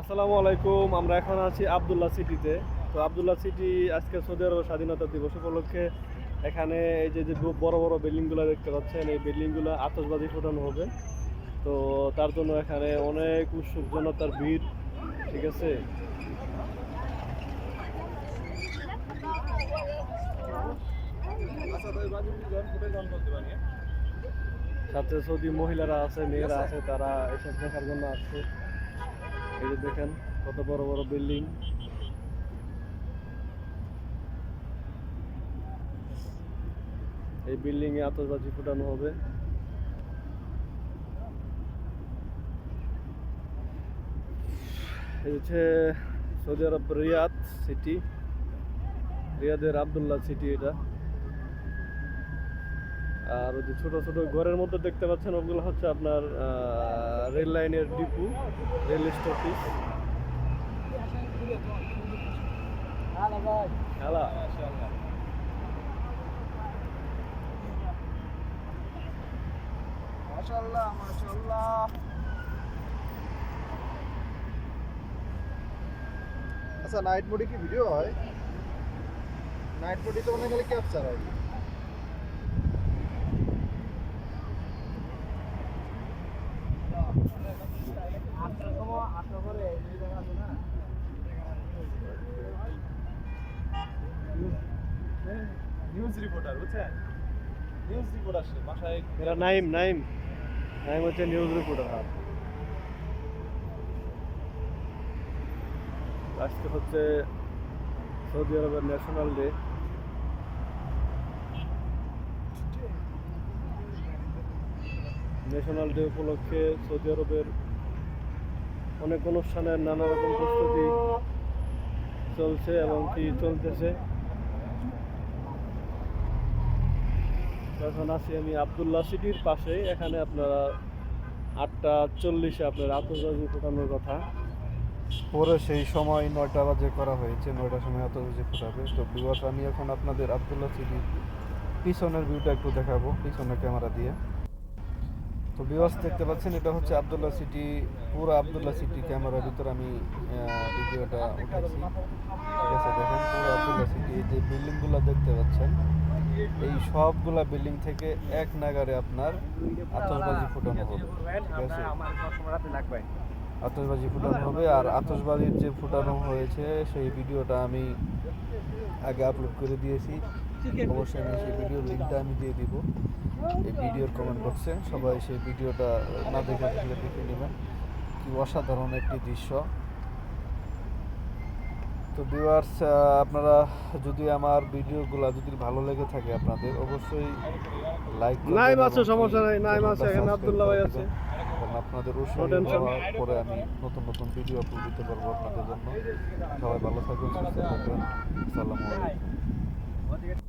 আসসালামু আলাইকুম, আমরা এখন আছি আবদুল্লাহ সিটিতে। তো আবদুল্লাহ সিটি আজকে সৌদি আরব স্বাধীনতা দিবস উপলক্ষে এখানে এই যে যে বড় বড় বিল্ডিংগুলো দেখতে পাচ্ছেন, এই বিল্ডিংগুলো আতশবাজি ফোটানো হবে। তো তার জন্য এখানে অনেক উৎসুক জনতার ভিড়, ঠিক আছে? সাথে সৌদি মহিলারা আছে, মেয়েরা আছে, তারা এসব দেখার জন্য আসছে। দেখেন কত বড় বড় বিল্ডিং। এই বিল্ডিং এ আতশবাজি ফুটানো হবে। হচ্ছে সৌদি আরব রিয়াদ সিটি। রিয়াদের আবদুল্লাহ সিটি এটা। আর ওই যে ছোট ছোট ঘরের মধ্যে দেখতে পাচ্ছেন, ওগুলো হচ্ছে আপনার রেল লাইনের ডিপু, রেল স্টপিস। আচ্ছা নাইট মোডে কি ভিডিও হয়? নাইট মোডে তো মনে খালি ক্যাপচার হয়। নিউজ রিপোর্টার বুঝছেন? নিউজ রিপোর্টার সে বাসায় এরা নাইম নাইম। নাইম হচ্ছে নিউজ রিপোর্টার আজকে হচ্ছে সৌদি আরবের ন্যাশনাল ডে ন্যাশনাল ডে উপলক্ষে সৌদি আরবের অনেক অনুষ্ঠানের নানা রকম প্রস্তুতি চলছে এবং কি চলতেছে। এখন আছি আমি আবদুল্লাহ সিটির পাশে। এখানে আপনারা আটটা চল্লিশে আপনার আতশবাজি ফোটানোর কথা। পরে সেই সময় নয়টা বাজে করা হয়েছে, নয়টার সময় এত বাজে ফোটাবে। তো বিবাস আমি এখন আপনাদের আবদুল্লাহ সিটির পিছনের ভিউটা একটু দেখাবো পিছনের ক্যামেরা দিয়ে। তো বিবাস দেখতে পাচ্ছেন, এটা হচ্ছে আবদুল্লাহ সিটি, পুরো আবদুল্লাহ সিটি ক্যামেরার ভিতর আমি ভিডিওটা উঠেছি ঠিক আছে, দেখেন, পুরো আবদুল্লাহ সিটি, এই যে বিল্ডিংগুলো দেখতে পাচ্ছেন। এই সবগুলা বিল্ডিং থেকে এক নাগারে আপনার আতশবাজি ফোটানো হবে, ঠিক আছে? ফুটানো হবে আর আতশবাজির যে ফুটানো হয়েছে, সেই ভিডিওটা আমি আগে আপলোড করে দিয়েছি। অবশ্যই আমি সেই ভিডিওর লিঙ্কটা আমি দিয়ে দিব। এই ভিডিওর কমেন্ট বক্সে সবাই সেই ভিডিওটা না দেখে দেখে নেবেন। কি অসাধারণ একটি দৃশ্য। তো ভিউয়ার্স আপনারা যদি আমার ভিডিওগুলো যদি ভালো লেগে থাকে আপনাদের অবশ্যই লাইক নাই আছে, সমস্যা নাই, নাই আছে, এখানে আব্দুল্লাহ ভাই আছে। আপনাদের উৎসাহ পরে আমি নতুন নতুন ভিডিও আপলোড দিতে পারব আপনাদের জন্য। সবাই ভালো থাকবেন সুস্থ থাকবেন। আসসালামু আলাইকুম।